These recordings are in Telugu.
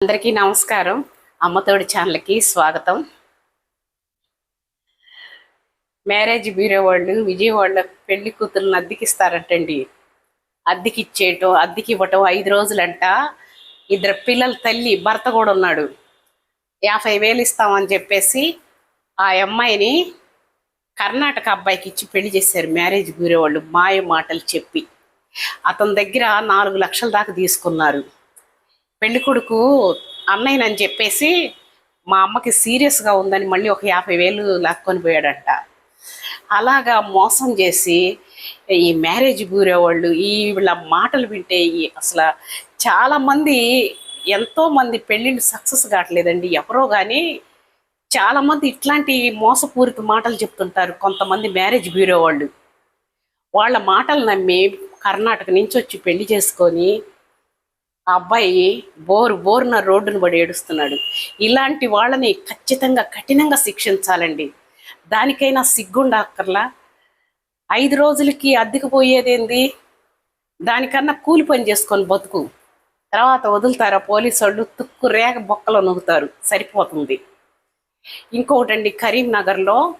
అందరికీ నమస్కారం. అమ్మతోడి ఛానల్కి స్వాగతం. మ్యారేజ్ బ్యూరో వాళ్ళు విజయవాడలో పెళ్ళి కూతురుని అద్దెకిస్తారంటండి. అద్దెకి ఇచ్చేయటం అద్దెకి ఇవ్వటం ఐదు రోజులంట. ఇద్దరు పిల్లల తల్లి భర్త కూడా ఉన్నాడు. యాభై వేలు ఇస్తామని చెప్పేసి ఆ అమ్మాయిని కర్ణాటక అబ్బాయికి ఇచ్చి పెళ్ళి చేశారు మ్యారేజ్ బ్యూరో వాళ్ళు మాయ మాటలు చెప్పి. అతని దగ్గర నాలుగు లక్షల దాకా తీసుకున్నారు. పెళ్ళి కొడుకు అన్నయ్యనని చెప్పేసి మా అమ్మకి సీరియస్గా ఉందని మళ్ళీ ఒక యాభై వేలు లాక్కొని పోయాడంట. అలాగా మోసం చేసి ఈ మ్యారేజ్ బ్యూరో వాళ్ళు ఈ వీళ్ళ మాటలు వింటే అసలు చాలామంది ఎంతోమంది పెళ్ళిళ్ళు సక్సెస్ కావట్లేదండి. ఎవరో కానీ చాలామంది ఇట్లాంటి మోసపూరిత మాటలు చెప్తుంటారు కొంతమంది మ్యారేజ్ బ్యూరో వాళ్ళు. వాళ్ళ మాటలు నమ్మి కర్ణాటక నుంచి వచ్చి పెళ్ళి చేసుకొని ఆ అబ్బాయి బోరు బోరున రోడ్డును పడి ఏడుస్తున్నాడు. ఇలాంటి వాళ్ళని ఖచ్చితంగా కఠినంగా శిక్షించాలండి. దానికైనా సిగ్గుండక్కర్లా ఐదు రోజులకి అద్దెకు పోయేదేంది దానికన్నా కూలి పని చేసుకొని బతుకు. తర్వాత వదులుతారా పోలీసు వాళ్ళు తుక్కు రేగ బొక్కలో నొగుతారు. సరిపోతుంది. ఇంకొకటండి కరీంనగర్లో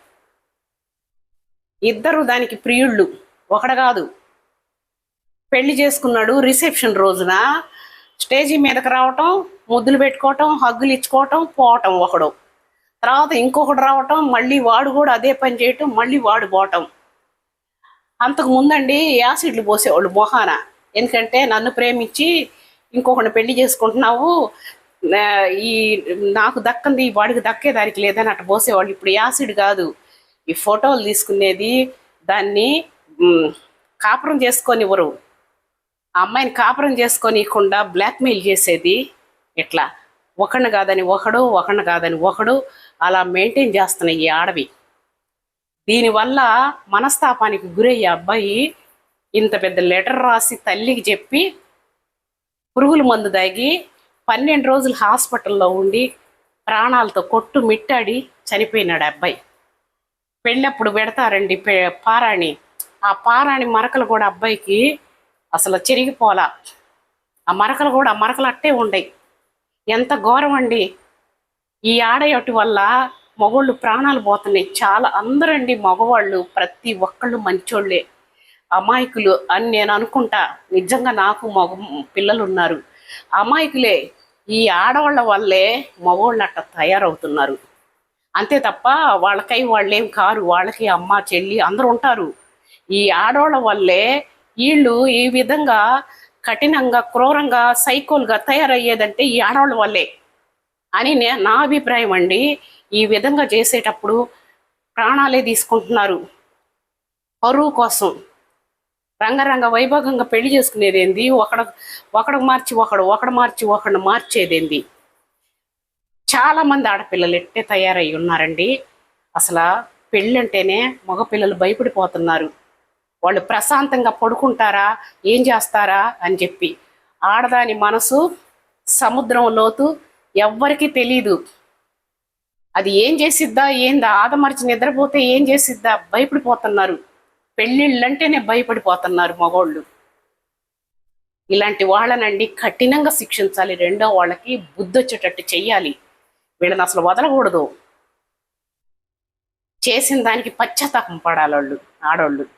ఇద్దరు దానికి ప్రియుళ్ళు. ఒకడు కాదు. పెళ్ళి చేసుకున్నాడు రిసెప్షన్ రోజున. స్టేజీ మీదకి రావటం ముద్దులు పెట్టుకోవటం హగ్గులు ఇచ్చుకోవటం పోవటం ఒకడు. తర్వాత ఇంకొకడు రావటం మళ్ళీ వాడు కూడా అదే పని చేయటం మళ్ళీ వాడు పోవటం. అంతకు ముందండి యాసిడ్లు పోసేవాళ్ళు మొహాన. ఎందుకంటే నన్ను ప్రేమించి ఇంకొకటి పెళ్ళి చేసుకుంటున్నావు ఈ నాకు దక్కంది ఈ వాడికి దక్కే దానికి లేదని అట్ట పోసేవాళ్ళు. ఇప్పుడు యాసిడ్ కాదు. ఈ ఫోటోలు తీసుకునేది దాన్ని కాపురం చేసుకొని ఇవ్వరు ఆ అమ్మాయిని కాపురం చేసుకొనికుండా బ్లాక్మెయిల్ చేసేది ఇట్లా ఒకడిని కాదని ఒకడు ఒకడిని కాదని ఒకడు అలా మెయింటైన్ చేస్తున్నాయి ఈ ఆడవి. దీనివల్ల మనస్తాపానికి గురయ్యే అబ్బాయి ఇంత పెద్ద లెటర్ రాసి తల్లికి చెప్పి పురుగుల మందు దాగి పన్నెండు రోజులు హాస్పిటల్లో ఉండి ప్రాణాలతో కొట్టు మిట్టాడి చనిపోయినాడు ఆ అబ్బాయి. పెళ్ళప్పుడు పెడతారండి పారాణి. ఆ పారాణి మరకలు కూడా అబ్బాయికి అసలు చెరిగిపోలా ఆ మరకలు కూడా ఆ మరకలు అట్టే ఉండయి ఎంత ఘోరం అండి. ఈ ఆడయటి వల్ల మగవాళ్ళు ప్రాణాలు పోతున్నాయి. చాలా అందరండి మగవాళ్ళు ప్రతి ఒక్కళ్ళు మంచోళ్ళే. అమాయకులు అని నేను అనుకుంటా. నిజంగా నాకు మగ పిల్లలు ఉన్నారు అమాయకులే ఈ ఆడవాళ్ళ వల్లే మగవాళ్ళు అట్ట తయారవుతున్నారు. అంతే తప్ప వాళ్ళకై వాళ్ళేం కారు వాళ్ళకి అమ్మ చెల్లి అందరూ ఉంటారు. ఈ ఆడవాళ్ళ వల్లే వీళ్ళు ఈ విధంగా కఠినంగా క్రూరంగా సైకోల్గా తయారయ్యేదంటే ఈ ఆడవాళ్ళ వల్లే అని నా అభిప్రాయం అండి. ఈ విధంగా చేసేటప్పుడు ప్రాణాలే తీసుకుంటున్నారు. పరువు కోసం. రంగరంగ వైభోగంగా పెళ్ళి చేసుకునేదేంది? ఒకడ ఒకడు మార్చి ఒకడు ఒకడు మార్చి ఒకడు మార్చేదేంది? చాలామంది ఆడపిల్లలు ఎట్టే తయారై ఉన్నారండి. అసలు పెళ్ళంటేనే మగపిల్లలు భయపడిపోతున్నారు. వాళ్ళు ప్రశాంతంగా పడుకుంటారా? ఏం చేస్తారా? అని చెప్పి. ఆడదాని మనసు సముద్రం లోతు ఎవ్వరికీ తెలీదు. అది ఏం చేసిద్దా? ఏందా? ఆదమర్చి నిద్రపోతే ఏం చేసిద్దా? భయపడిపోతున్నారు. పెళ్ళిళ్ళంటేనే భయపడిపోతున్నారు మగోళ్ళు. ఇలాంటి వాళ్ళనండి కఠినంగా శిక్షించాలి. రెండో వాళ్ళకి బుద్ధి వచ్చేటట్టు చెయ్యాలి. వీళ్ళని అసలు వదలకూడదు. చేసిన దానికి పశ్చాత్తాపం పడాలి వాళ్ళు ఆడవాళ్ళు